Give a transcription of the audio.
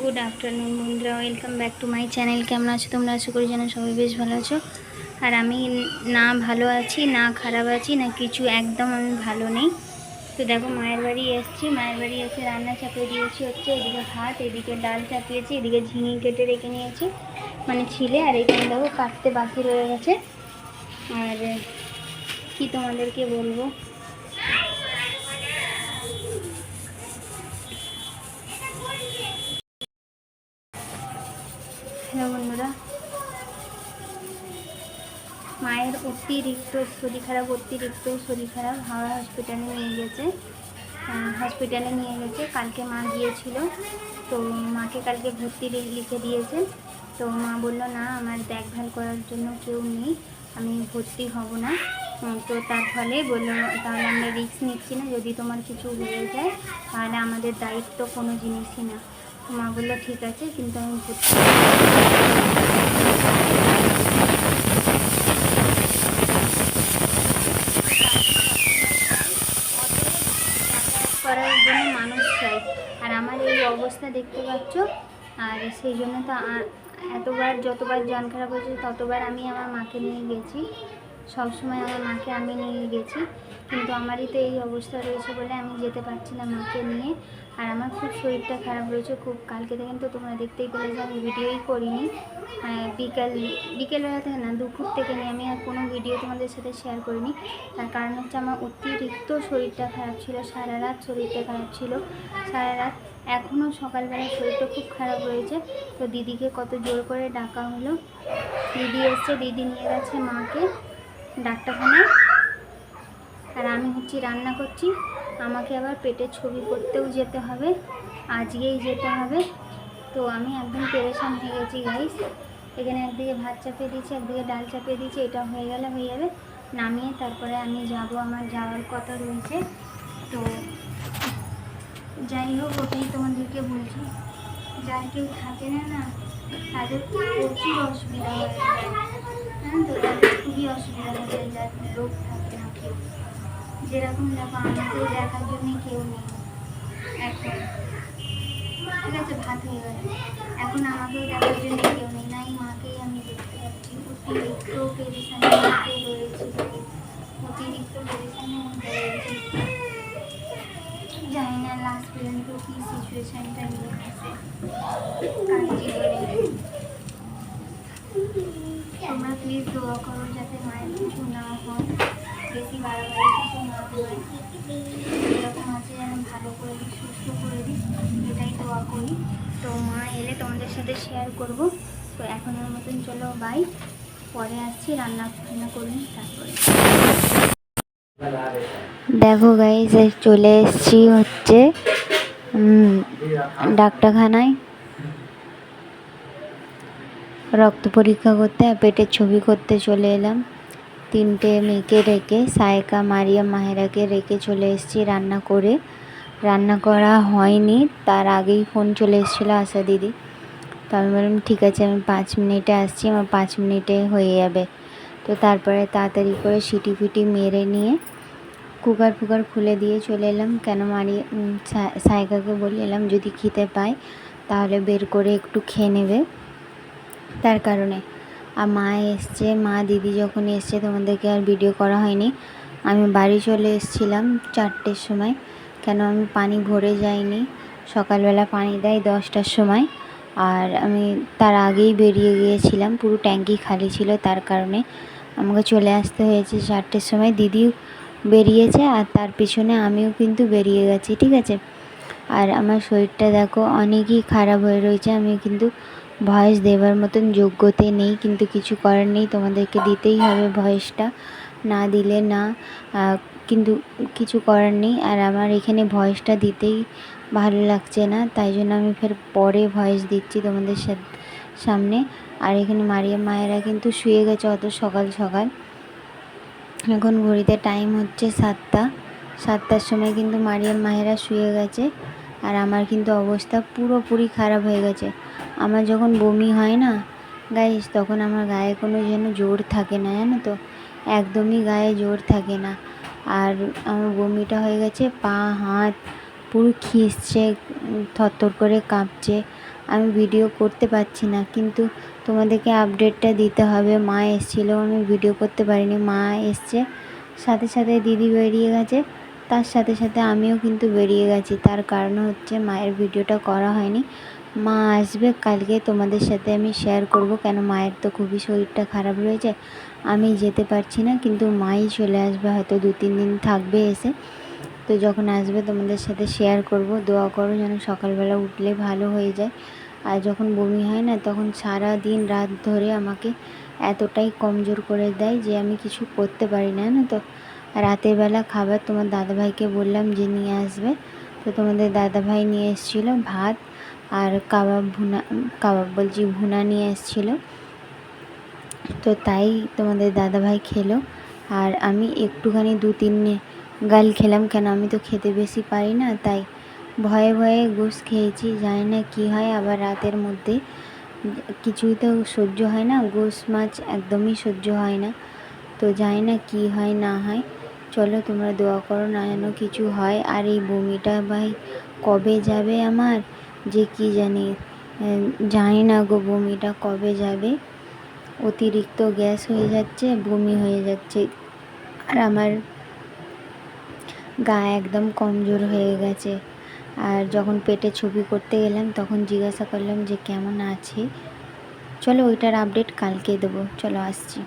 Good afternoon বন্ধুরা welcome back to my channel কেমন আছো তোমরা? আশা করি যেন সবাই বেশ ভালো আছো। আর আমি না ভালো আছি, না খারাপ আছি, না কিছু একদম আমি ভালো নেই। তো দেখো, মায়ের বাড়ি এসেছি। মায়ের বাড়ি এসে রান্না চাপিয়ে দিয়েছি হচ্ছে, এদিকে ভাত, এদিকে ডাল চাপিয়েছি, এদিকে ঝিঙে কেটে রেখে নিয়েছি। মানে ছিলে, আর এখানে দেখো কাটতে বাকি রয়ে গেছে। আর কি তোমাদেরকে বলব? মায়ের অতিরিক্ত শরীর খারাপ, অতিরিক্ত শরীর খারাপ হাওড়া হসপিটালে নিয়ে গেছে। হসপিটালে নিয়ে গেছে। কালকে মা গিয়েছিল। তো মাকে কালকে ভর্তি লিখে দিয়েছে। তো মা বলল, না, আমার দেখভাল করার জন্য কেউ নেই। আমি ভর্তি হব না। তো তার ফলে বলল, তাহলে আমরা রিস্ক নিচ্ছি না। যদি তোমার কিছু হয়ে যায়, তাহলে আমাদের দায়িত্ব কোনো জিনিসই না। মা বলল, ঠিক আছে, কিন্তু আমি করার জন্য মানুষ চাই আর আমার এই অবস্থা দেখতে পাচ্ছ, আর সেই জন্য তো এতবার, যতবার জন খারাপ হয়েছে, ততবার আমি আমার মাকে নিয়ে গেছি। সবসময় আমার মাকে আমি নিয়ে গেছি। কিন্তু আমারই তো এই অবস্থা রয়েছে বলে আমি যেতে পারছি না মাকে নিয়ে। আর আমার খুব শরীরটা খারাপ রয়েছে খুব কালকে থেকে তো তোমরা দেখতেই পেলে যে আমি ভিডিওই করিনি। আহ, বিকাল বিকেলবেলা থেকে না দুপুর থেকে নিয়ে আমি আর কোনো ভিডিও তোমাদের সাথে শেয়ার করিনি। তার কারণ হচ্ছে আমার অতিরিক্ত শরীরটা খারাপ ছিল সারা রাত শরীরটা খারাপ ছিল। সারা রাত এখনও সকালবেলা শরীরটা খুব খারাপ রয়েছে। তো দিদিকে কত জোর করে ডাকা হলো। দিদি এসছে দিদি নিয়ে গেছে মাকে। ডাক্তারখানায় আর আমি হচ্ছি রান্না করছি। আমাকে আবার পেটের ছবি করতেও যেতে হবে। আজকেই যেতে হবে। তো আমি একদম পেরেশান হয়ে গেছি গাইস এখানে একদিকে ভাত চাপিয়ে দিয়েছি, একদিকে ডাল চাপিয়ে দিয়েছি। এটা হয়ে গেলে হয়ে যাবে। নামিয়ে তারপরে আমি যাব আমার যাওয়ার কথা রয়েছে। তো যাই হোক, ওটাই তোমাদেরকে বলছি। যার কেউ থাকে না না তাদের প্রচুর অসুবিধা হয়ে। হ্যাঁ তো, খুবই অসুবিধা যায় যার লোক থাকে না কেউ। যেরকম দেখো আমাকেও দেখার জন্য কেউ নেই। এখন। ঠিক আছে, ভাত হয়ে গেল। এখন আমাকেও দেখার জন্য কেউ নেই, নাই মাকেই আমি দেখতে পাচ্ছি অতিরিক্ত পেরেশানি মধ্যে রয়েছে। অতিরিক্ত পেরেশানির মধ্যে রয়েছে। জানি না লাস্ট পর্যন্ত কী সিচুয়েশানটা নিয়ে আসে কার তোমরা প্লিজ দোয়া করো যাতে মায়ের কিছু না হয় বেশি বাড়াবাড়ি কিছু না হয়। এরকম আছে যেন ভালো করে দিই, সুস্থ করে দিই, এটাই দোয়া করি। তো মা এলে তোমাদের সাথে শেয়ার করব। তো এখনের মতন চলো বাই পরে আসছি, রান্না বান্না করুন তারপরে। দেখো গাইজ চলে এসেছি হচ্ছে ডাক্তারখানায়। রক্ত পরীক্ষা করতে আর পেটের ছবি করতে চলে এলাম। তিনটে মেয়েকে রেখে সায়কা, মারিয়া, মাহেরাকে রেখে চলে এসেছি রান্না করে। রান্না করা হয়নি, তার আগেই ফোন চলে এসেছিল আশা দিদি। তো আমি বললাম, ঠিক আছে, আমি পাঁচ মিনিটে আসছি, আমার পাঁচ মিনিটে হয়ে যাবে। তো তারপরে তাড়াতাড়ি করে সিটি ফিটি মেরে নিয়ে কুকার ফুকার খুলে দিয়ে চলে এলাম। কেন মারি সায়কাকে বলে এলাম, যদি খেতে পায়, তাহলে বের করে একটু খেয়ে নেবে। তার কারণে। আর মা এসছে, মা দিদি যখন এসছে তোমাদেরকে আর ভিডিও করা হয়নি, আমি বাড়ি চলে এসেছিলাম চারটের সময়। কেন আমি পানি ভরে যাইনি, সকালবেলা পানি দেয় দশটার সময়। আর আমি তার আগেই বেরিয়ে গিয়েছিলাম, পুরো ট্যাঙ্কি খালি ছিল তার কারণে। আমাকে চলে আসতে হয়েছে চারটের সময়, দিদিও বেরিয়েছে আর তার পিছনে আমিও কিন্তু বেরিয়ে গেছি, ঠিক আছে? আর আমার শরীরটা দেখো অনেকই খারাপ হয়ে রয়েছে আমি কিন্তু ভয়েস দেওয়ার মতন যোগ্যতে নেই, কিন্তু কিছু করার নেই। তোমাদেরকে দিতেই হবে ভয়েসটা। না দিলে না কিন্তু কিছু করার নেই। আর আমার এখানে ভয়েসটা দিতেই ভালো লাগছে না, তাই জন্য আমি ফের পরে ভয়েস দিচ্ছি তোমাদের সামনে। আর এখানে মারিয়া মায়েরা কিন্তু শুয়ে গেছে অত সকাল সকাল। এখন ঘড়িতে টাইম হচ্ছে সাতটা। সাতটার সময় কিন্তু মারিয়াম মায়েরা শুয়ে গেছে। আর আমার কিন্তু অবস্থা পুরোপুরি খারাপ হয়ে গেছে। আমার যখন বমি হয় না গাইস তখন আমার গায়ে কোনো যেন জোর থাকে না জানো তো? একদমই গায়ে জোর থাকে না। আর আমার বমিটা হয়ে গেছে পা হাত পুরো উম, থরথর করে কাঁপছে। আমি ভিডিও করতে পারছি না কিন্তু তোমাদেরকে আপডেটটা দিতে হবে। মা এসেছিল আমি ভিডিও করতে পারিনি মা এসছে। সাথে সাথে দিদি বেরিয়ে গেছে তার সাথে সাথে আমিও কিন্তু বেরিয়ে গেছি। তার কারণ হচ্ছে মায়ের ভিডিওটা করা হয়নি। মা আসবে, কালকে তোমাদের সাথে আমি শেয়ার করব। কেন মায়ের তো খুবই শরীরটা খারাপ রয়েছে। আমি যেতে পারছি না, কিন্তু মাই চলে আসবে, হয়তো দু, তিন দিন থাকবে এসে। তো যখন আসবে, তোমাদের সাথে শেয়ার করব। দোয়া করো যেন সকালবেলা উঠলে ভালো হয়ে যায়। আর যখন বমি হয় না, তখন সারা দিন রাত ধরে আমাকে এতটাই কমজোর করে দেয় যে আমি কিছু করতে পারি না না তো। রাতের বেলা খাবার তোমার দাদাভাইকে বললাম যে নিয়ে আসবে। তো তোমাদের দাদাভাই নিয়ে এসেছিল ভাত আর কাবাব ভুনা, কাবাব বলছি ভুনা নিয়ে এসেছিল। তো তাই তোমাদের দাদাভাই খেলো। আর আমি একটুখানি দু তিন গাল খেলাম কেন? আমি তো খেতে বেশি পারি না, তাই ভয়ে ভয়ে গোস খেয়েছি। জানি না কী হয়, আবার রাতের মধ্যে কিছুই তো সহ্য হয় না গোস মাছ একদমই সহ্য হয় না। তো জানি না কী হয়, না হয়। চলো তোমরা দোয়া করো, না যেন কিছু হয়। আর এই বমিটা ভাই কবে যাবে আমার? যে কি জানি জানি না গো বমিটা কবে যাবে। অতিরিক্ত গ্যাস হয়ে যাচ্ছে, বমি হয়ে যাচ্ছে। আর আমার গা একদম কমজোর হয়ে গেছে। আর যখন পেটে ছবি করতে গেলাম, তখন জিজ্ঞাসা করলাম যে কেমন আছে। চলো ওইটার আপডেট কালকে দেবো। চলো আসছি।